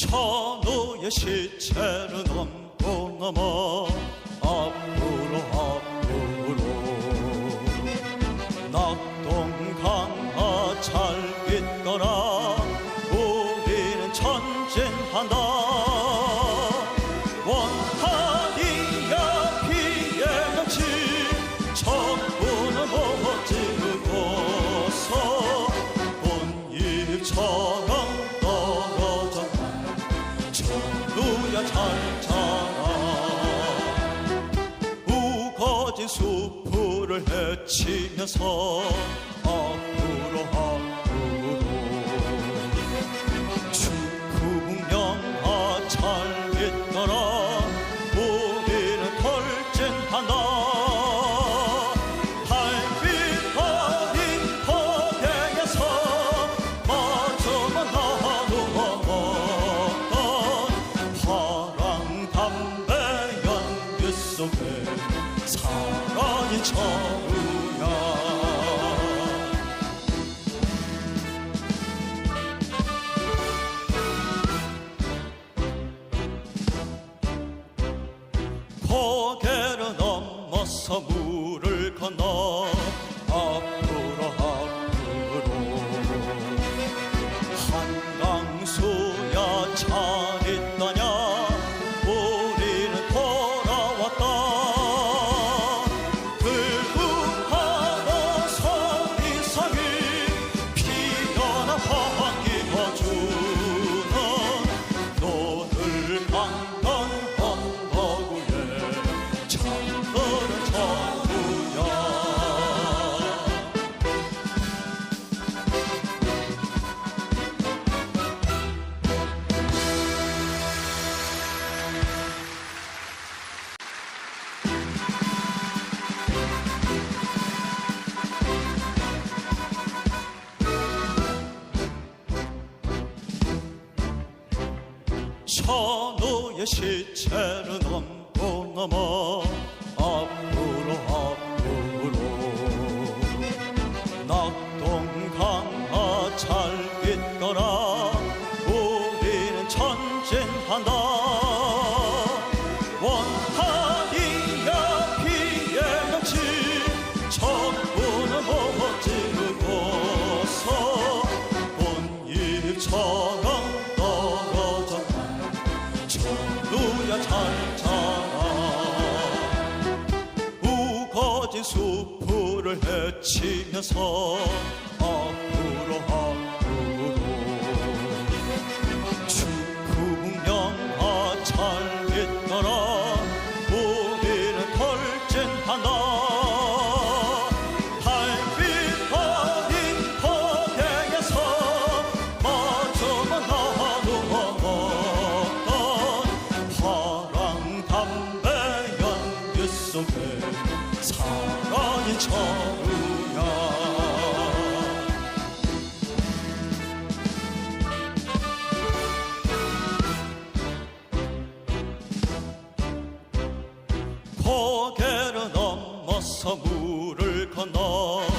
천우의 시체를 넘고 넘어 앞으로 앞으로. 낙동강하 잘 있거라. 우리는 전진한다 잘 자라 우거진 숲을 헤치면서 사라진 천우야. 고개를 넘어서 물을 천우의 시체를 넘고 넘어 앞으로 앞으로 낙동강하 잘 있거라. 우리는 전진한다 자라 우거진 숲을 헤치면서 고개를 넘어서 물을 건너